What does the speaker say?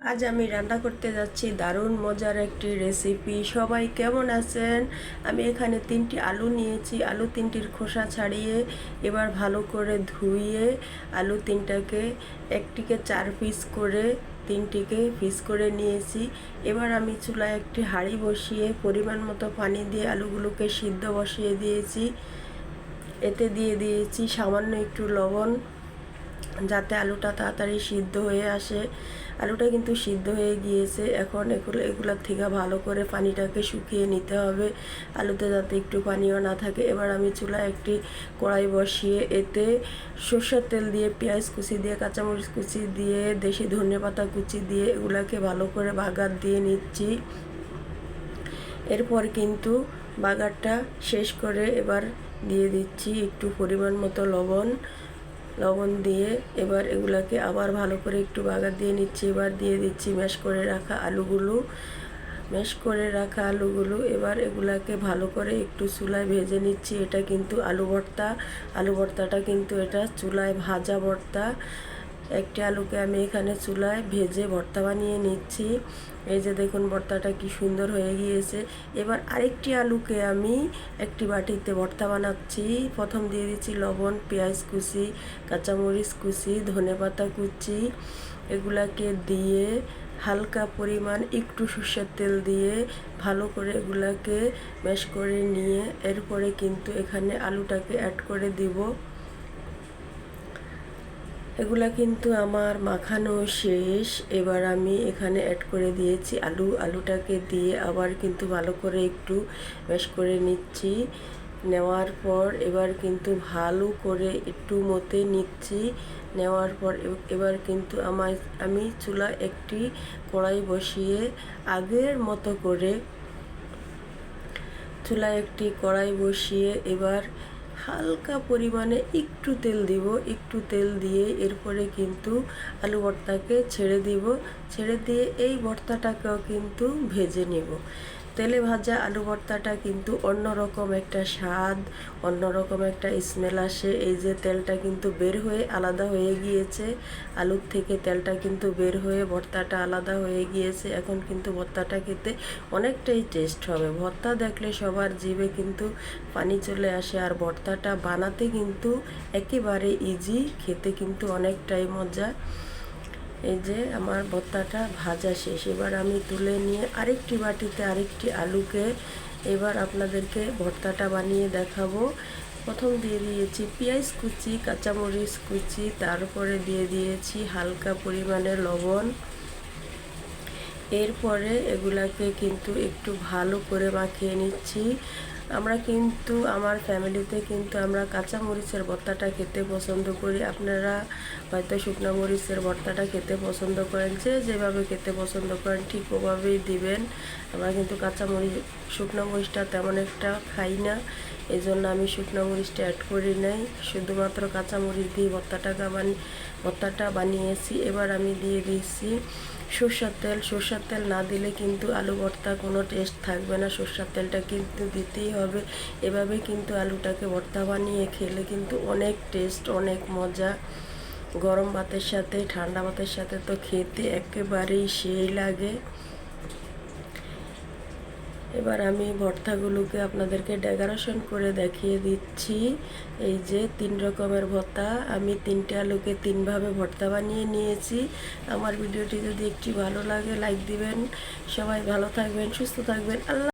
আজ আমি রান্না করতে যাচ্ছি দারুণ মজার একটি রেসিপি সবাই কেমন আছেন? আমি এখানে তিনটি আলু নিয়েছি, আলু তিনটির খোসা ছাড়িয়ে এবার ভালো করে ধুইয়ে আলু তিনটাকে, একটিকে চার পিস করে, তিনটিকে পিস করে নিয়েছি। এবার আমি চুলায় একটি হাঁড়ি বসিয়ে পরিমাণ মতো পানি দিয়ে আলুগুলোকে সিদ্ধ বসিয়ে দিয়েছি। এতে দিয়ে দিয়েছি সামান্য একটু লবণ, যাতে আলুটা তাড়াতাড়ি সিদ্ধ হয়ে আসে। আলুটা কিন্তু সিদ্ধ হয়ে গিয়েছে। এখন এগুলো, এগুলোর থেকে ভালো করে পানিটাকে শুকিয়ে নিতে হবে। আলুতে যাতে একটু পানিও না থাকে। এবার আমি চুলায় একটি কড়াই বসিয়ে এতে সর্ষের তেল দিয়ে, পেঁয়াজ কুচি দিয়ে, কাঁচামরিচ কুচি দিয়ে, দেশি ধনে পাতা কুচি দিয়ে এগুলাকে ভালো করে বাগার দিয়ে নিচ্ছি। এরপর কিন্তু বাগারটা শেষ করে এবার দিয়ে দিচ্ছি একটু পরিমাণ মতো লবণ। লবণ দিয়ে এবার এগুলাকে আবার ভালো করে একটু বাগার দিয়ে নিচ্ছি। এবার দিয়ে দিচ্ছি ম্যাশ করে রাখা আলুগুলো। ম্যাশ করে রাখা আলুগুলো এবার এগুলাকে ভালো করে একটু চুলায় ভেজে নিচ্ছি। এটা কিন্তু আলু ভর্তা। আলু ভর্তাটা কিন্তু এটা চুলায় ভাজা ভর্তা। একটি আলুকে আমি এখানে চুলায় ভেজে ভর্তা বানিয়ে নিচ্ছি। এই যে দেখুন ভর্তাটা কি সুন্দর হয়ে গিয়েছে। এবার আরেকটি আলুকে আমি একটি বাটিতে ভর্তা বানাচ্ছি। প্রথম দিয়ে দিচ্ছি লবণ, পেঁয়াজ কুচি, কাঁচামরিচ কুচি, ধনে পাতা কুচি। এগুলাকে দিয়ে হালকা পরিমাণ একটু সর্ষের তেল দিয়ে ভালো করে এগুলাকে ম্যাশ করে নিয়ে এরপরে কিন্তু এখানে আলুটাকে অ্যাড করে দিব। এগুলা কিন্তু আমার মাখানো শেষ। এবার আমি এখানে অ্যাড করে দিয়েছি আলু। আলুটাকে দিয়ে আবার কিন্তু ভালো করে একটু ম্যাশ করে নিচ্ছি। নেওয়ার পর এবার কিন্তু ভালো করে একটু মতে নিচ্ছি। নেওয়ার পর এবার কিন্তু আমার, আমি চুলা একটি কড়াই বসিয়ে আগের মতো করে চুলা একটি কড়াই বসিয়ে এবার হালকা পরিমাণে একটু তেল দিব, একটু তেল দিয়ে এরপরে কিন্তু আলু ভর্তাকে ছেড়ে দিব। ছেড়ে দিয়ে এই ভর্তাটাকেও কিন্তু ভেজে নেব। তেলে ভাজা আলু ভর্তাটা কিন্তু অন্যরকম একটা স্বাদ, অন্যরকম একটা স্মেল আসে। এই যে তেলটা কিন্তু বের হয়ে আলাদা হয়ে গিয়েছে, আলুর থেকে তেলটা কিন্তু বের হয়ে ভর্তাটা আলাদা হয়ে গিয়েছে। এখন কিন্তু ভর্তাটা খেতে অনেকটাই টেস্ট হবে। ভর্তা দেখলে সবার জিভে কিন্তু পানি চলে আসে আর ভর্তাটা বানাতে কিন্তু একেবারে ইজি খেতে কিন্তু অনেকটাই মজা। এই যে আমার ভর্তাটা ভাজা শেষ। এবার আমি তুলে নিয়ে আরেকটি বাটিতে আরেকটি আলুকে এবার আপনাদেরকে ভর্তাটা বানিয়ে দেখাবো। প্রথম দিয়ে দিয়েছি পেঁয়াজ কুচি, কাঁচামরিচ কুচি, তারপরে দিয়ে দিয়েছি হালকা পরিমাণে লবণ। এরপরে এগুলাকে কিন্তু একটু ভালো করে মাখিয়ে নিচ্ছি। আমরা কিন্তু, আমার ফ্যামিলিতে কিন্তু আমরা কাঁচা মরিচের ভর্তাটা খেতে পছন্দ করি। আপনারা হয়তো শুকনো মরিচের ভর্তাটা খেতে পছন্দ করেন, যে যেভাবে খেতে পছন্দ করেন ঠিক ওভাবেই দিবেন। আমরা কিন্তু কাঁচা মরিচ, শুকনো মরিচটা তেমন একটা খাই না এই জন্য আমি শুকনো মরিচটা অ্যাড করি নাই। শুধুমাত্র কাঁচা মরিচ দিয়ে ভর্তাটা বানি ভর্তাটা বানিয়েছি। এবার আমি দিয়ে দিয়েছি সর্ষার তেল সর্ষার তেল না দিলে কিন্তু আলু ভর্তা কোনো টেস্ট থাকবে না। সর্ষার তেলটা কিন্তু দিতেই হবে। এভাবে কিন্তু আলুটাকে ভর্তা বানিয়ে খেলে কিন্তু অনেক টেস্ট অনেক মজা। গরম ভাতের সাথে, ঠান্ডা ভাতের সাথে তো খেতে একেবারেই সেই লাগে। এবার আমি ভর্তাগুলোকে আপনাদেরকে ডেকোরেশন করে দেখিয়ে দিচ্ছি। এই যে তিন রকমের ভর্তা, আমি তিনটে আলুকে তিনভাবে ভর্তা বানিয়ে নিয়েছি। আমার ভিডিওটি যদি একটি ভালো লাগে লাইক দিবেন। সবাই ভালো থাকবেন, সুস্থ থাকবেন। আল্লাহ